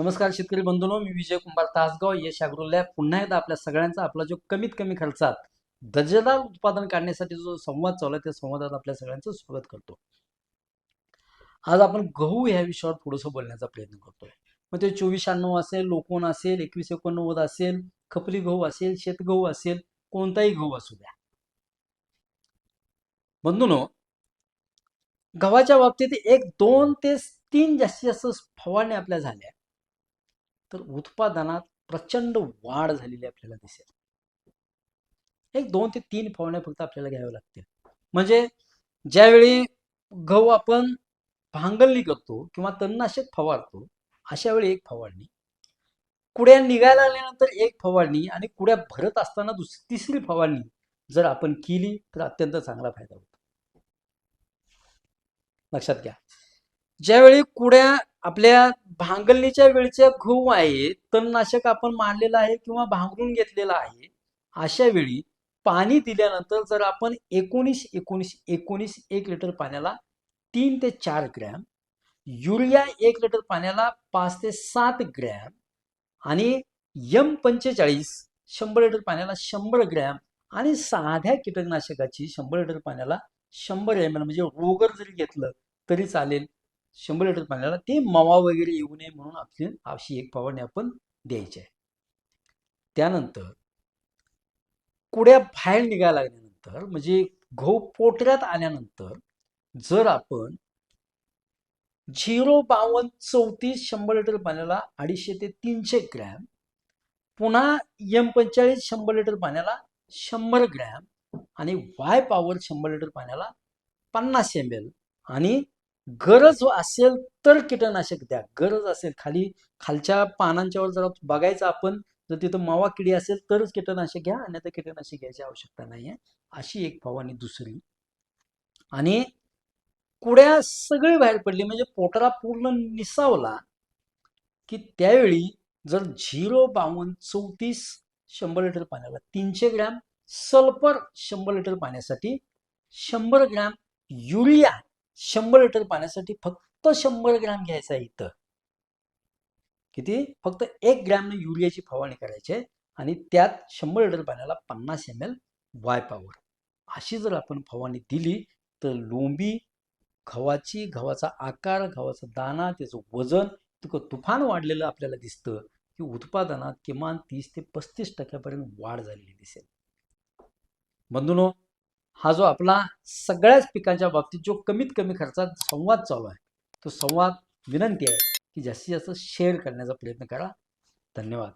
नमस्कार शेतकरी बंधूनो मी विजय कुंभार तासगाव. यश अग्रोलॅब पुन्हा एकदा आपल्या सगळ्यांचा आपला जो कमीत कमी खर्चात दर्जेदार उत्पादन काढण्यासाठी जो संवाद चालू आहे त्या संवादात आपल्या सगळ्यांचं स्वागत करतो. आज आपण गहू ह्या विषयावर थोडंसं बोलण्याचा प्रयत्न करतोय. मग ते चोवीस शहाण्णव असेल लोकोन असेल एकवीस एकोणनव्वद असेल खपली गहू असेल शेतगहू असेल कोणताही गहू असू द्या. बंधूनो गव्हाच्या बाबतीत एक दोन ते तीन जास्तीत जास्त फवारणी आपल्या झाल्या. तर उत्पादनात प्रचंड वाढ झालेली आपल्याला दिसेल. एक दोन ते तीन फवारण्या फक्त आपल्याला घ्याव्या लागतील. म्हणजे ज्यावेळी गहू आपण भांगलणी करतो किंवा तणनाशक फवारतो अशा वेळी एक फवारणी. कुड्या निघायला आल्यानंतर एक फवारणी आणि कुड्या भरत असताना दुसरी तिसरी फवारणी जर आपण केली तर अत्यंत चांगला फायदा होतो. लक्षात घ्या. ज्यावेळी कुड्या आपल्या भांगलणीच्या वेळच्या गहू आहे तणनाशक आपण मांडलेलं आहे किंवा भांगरून घेतलेलं आहे अशा वेळी पाणी दिल्यानंतर जर आपण एकोणीस एकोणीस एकोणीस एक लिटर पाण्याला तीन ते चार ग्रॅम युरिया एक लिटर पाण्याला पाच ते सात ग्रॅम आणि यम पंचेचाळीस शंभर लिटर पाण्याला शंभर ग्रॅम आणि साध्या कीटकनाशकाची शंभर लिटर पाण्याला शंभर एम एल म्हणजे रोगर जरी घेतलं तरी चालेल. शंभर लिटर पाण्याला ते मावा वगैरे येऊ नये म्हणून आपली अशी एक फवारणी आपण द्यायची आहे. त्यानंतर कुड्या बाहेर निघायला लागल्यानंतर म्हणजे गहू पोटऱ्यात आल्यानंतर जर आपण झिरो बावन्न चौतीस शंभर लिटर पाण्याला अडीचशे ते तीनशे ग्रॅम पुन्हा एम पंचेचाळीस शंभर लिटर पाण्याला शंभर ग्रॅम आणि वाय पॉवर शंभर लिटर पाण्याला पन्नास एम एल आणि गरज असेल तर कीटकनाशक द्या. गरज असेल खाली खालच्या पानांच्यावर जरा बघायचं आपण जर तिथं मावा किडी असेल तरच कीटकनाशक घ्या आणि आता कीटकनाशक घ्यायची आवश्यकता नाही आहे. अशी एक फवारणी दुसरी. आणि कुड्या सगळी बाहेर पडली म्हणजे पोटरा पूर्ण निसावला की त्यावेळी जर झिरो बावन्न चौतीस शंभर लिटर पाण्याला तीनशे ग्रॅम सल्फर शंभर लिटर पाण्यासाठी शंभर ग्रॅम युरिया शंभर लिटर पाण्यासाठी फक्त शंभर ग्रॅम घ्यायचा आहे इथं. किती? फक्त एक ग्रॅमने युरियाची फवारणी करायची आहे आणि त्यात शंभर लिटर पाण्याला पन्नास एम एल वाय पावर अशी जर आपण फवारणी दिली तर लोंबी गव्हाची गव्हाचा आकार गव्हाचा दाना त्याचं वजन तिथं तुफान वाढलेलं आपल्याला दिसतं की उत्पादनात किमान तीस ते पस्तीस टक्क्यापर्यंत वाढ झालेली दिसेल. बंधूनो हा जो आपला सगळ्याच पिकांच्या बाबतीत जो कमीत कमी खर्चात संवाद चालू आहे तो संवाद विनंती आहे की जास्तीत जास्त शेअर करण्याचा प्रयत्न करा. धन्यवाद.